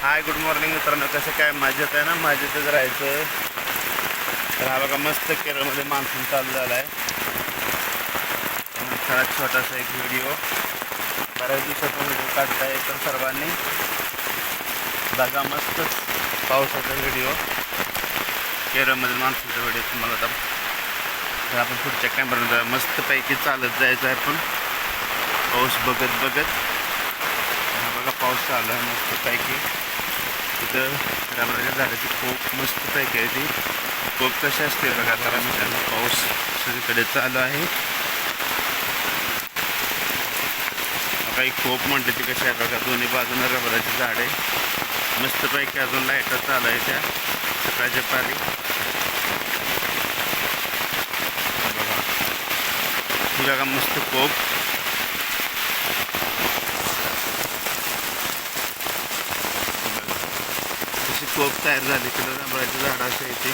Hi good morning मित्रांनो. कसं काय? माझ्यात आहे ना? माझ्यातच राहायचं. तर हा बघा मस्त केरळमध्ये मान्सून चालू झाला आहे खरा छोटासा एक व्हिडिओ बऱ्याच दिवसाचा व्हिडिओ काढताय तर सर्वांनी. बघा मस्तच पावसाचा व्हिडिओ केरळमधील मान्सूनचा व्हिडिओ तुम्हाला आता तर आपण पुढच्या कॅमेरा मस्तपैकी चालत जायचं आहे पण. पाऊस बघत बघत. हा बघा पाऊस चालू आहे मस्तपैकी. तिथं रामराजा झाडाची खूप मस्तपैकी आहे ती. खूप कशी असते बघा जरा मित्रांनो पाऊस सगळीकडे चालू आहे. काही खूप म्हणते ती कशी आहे बघा दोन्ही बाजूनं रबराची झाड आहे. मस्तपैकी अजून लाइट चालू आहे त्या सकाळच्या पारी. बघा. ही बघा मस्त कोप कोप तयार झाली. इकडं रबराची झाडं असे आहे ती.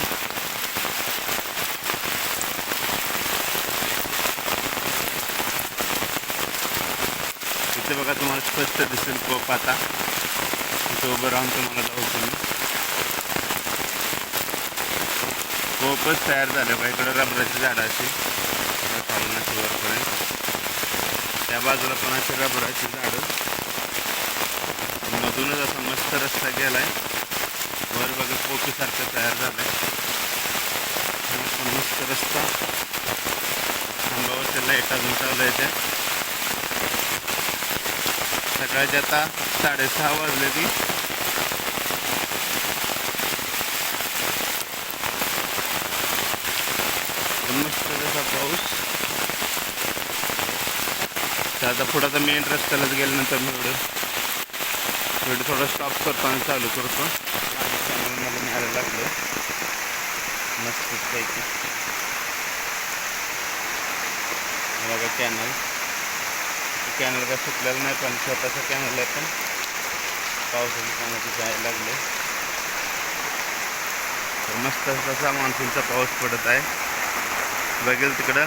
इथे बघा तुम्हाला स्पष्ट दिसेल कोप आता. इथे उभं राहून तुम्हाला दाखवतो मी कोपच तयार झालं बघा इकडं रबराची झाडं अशी खालून अशी वरपर्यंत त्या बाजूला पण अशी रबराची झाडं. मधूनच असा मस्त रस्ता गेलाय. वर बघा कोपीसारखं तयार झालंय. पण मस्त रस्ता. खांबावरच्या लाइट अजून चालू आहे त्या सकाळचे आता साडेसहा वाजले ती. मस्त तसा पाऊस. तर आता पुढं आता मेन रस्त्यालाच गेल्यानंतर मी एवढं. व्हिडिओ थोडं स्टॉप करतो आणि चालू करतो. लागलं. मस्तपैकी बघा कॅनल कॅनल काय सुटलेलं नाही पण छोटासा कॅनल आहे पण. पावसाच्या पाण्याचं जायला लागले. तर मस्त तसा मान्सूनचा पाऊस पडत आहे. बघेल तिकडं.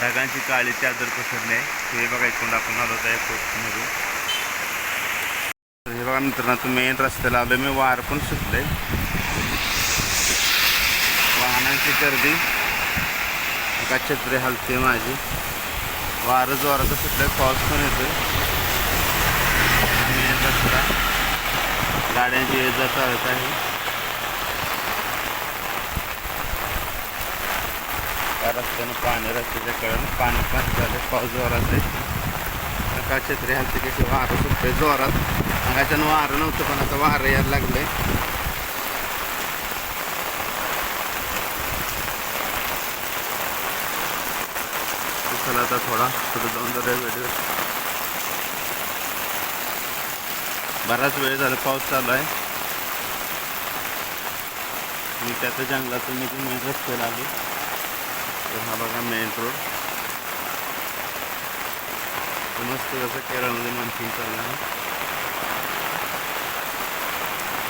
ढगांची काळी चादर पसरली आहे. हे बघा इकडून आपण आलो आहे कोकणमधून हे बघा मित्रांनो मेन रस्त्याला आलो मी वार पण सुटले वाहनांची गर्दी. एका छत्री हलते माझी. वारं जोराचं सुटलं पाऊस पण येतोय. मेन रस्ता. गाड्यांची ये जा चालत आहे. त्या रस्त्यानं पाणी रस्त्याच्या कडेनं पाणी पाणी झालं पाऊस जोरात आहे. एका छत्री हलते कशी वारं सुटते जोरात. अंगाच्यानं वारं नव्हतं पण आता वारं यायला लागलंय. आहे चला आता थोडा पुढे जाऊन जाऊया व्हिडिओ बराच वेळ झाला पाऊस चालू आहे. मी त्याच्या जंगलातून मी मेन रस्त्याला आली तर हा बघा मेन रोड मस्त जसं केरळमध्ये मान्सून चालू आहे.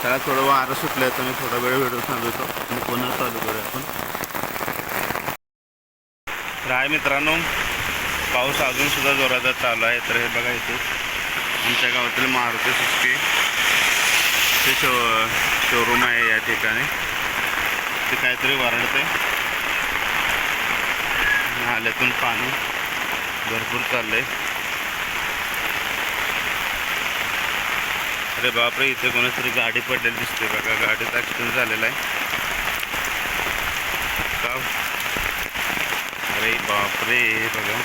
त्याला थोडं वारं सुटलं तर मी थोडा वेळ व्हिडिओ सांगतो आणि पुन्हा चालू करूया आपण. तर आहे मित्रांनो पाऊस अजून सुद्धा जोराचा चालू आहे तर हे बघा इथे. आमच्या गावातील मारुती सुस्के ते शो शोरूम आहे या ठिकाणी. ते काहीतरी वरडते नाल्यातून पाणी भरपूर चाललं आहे अरे बापरे इथे कोणातरी गाडी पडलेली दिसते बघा. गाडीत ॲक्सिडेंट झालेला आहे. का? अरे बापरे बघा.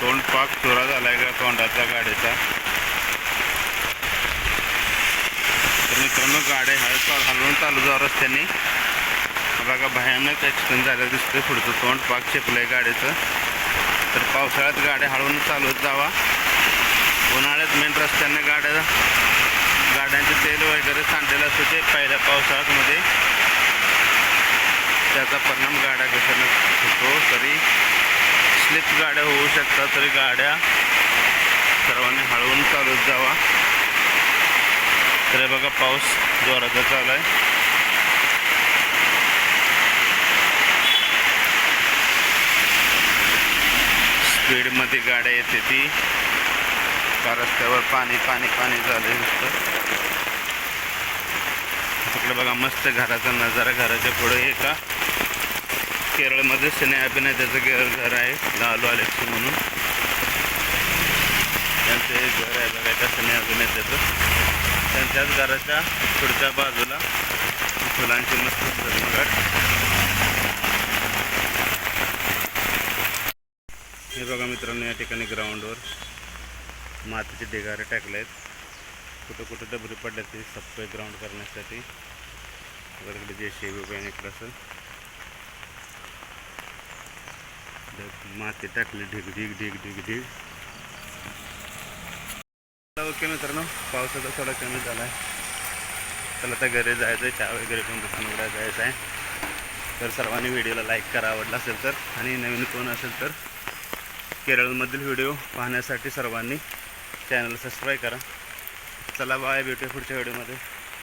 तोंड पाक चोरा झालाय का तोंडाचा गाडीचा? तर मित्रांनो गाड्या हळूहळू हलवून चालू जाऊ रस्त्याने. बघा भयानक ॲक्सिडेंट झालेला दिसतंय पुढचं. तोंड पाक चेपलंय गाडीचं. तर पावसाळ्यात गाड्या हळवून चालवत जावा. उन्हाळ्यात मेन रस्त्याने गाड्या गाड्यांचे तेल वगैरे सांडलेलं असतं ते पहिल्या पावसाळ्यामध्ये. त्याचा परिणाम गाड्या घसरणं होतो. तरी स्लिप गाड्या होऊ शकतात तरी गाड्या सर्वांनी हळवून चालत जावा. तर बघा पाऊस जोराचा चालू आहे स्पीडमध्ये गाड्या येते ती का रस्त्यावर पाणी पाणी पाणी झालं नुसतं. तिकडे बघा मस्त घराचा नजारा घराच्या पुढे एका केरळमध्ये सिने अभिनेत्याचं घर आहे लालू अलेक्सी म्हणून. त्यांचं हे घर आहे बघा त्या सिनेअभिनेत्याचं. त्यांच्याच घराच्या पुढच्या बाजूला फुलांची मस्त झगमगाट हे बघा मित्रांनो या ठिकाणी ग्राउंडवर मातीचे ढिगारे टाकले आहेत कुठं कुठं डबरी पडले ते सप्पे ग्राउंड करण्यासाठी. वरकडे जे शेवी आहे इकडं असं. माती टाकली ढीग ढीग ढीग ढीग ढीग. चला, ओके मित्रांनो पावसाचा थोडा कमी झाला आहे चला आता घरी जायचं आहे चहा वगैरे पण दुकान जायचं आहे तर सर्वांनी व्हिडिओला लाईक करा आवडला असेल तर. आणि नवीन कोण असेल तर केरळमधील व्हिडिओ पाहण्यासाठी सर्वांनी चॅनल सबस्क्राईब करा. चला बाय भेटूया पुढच्या व्हिडिओमध्ये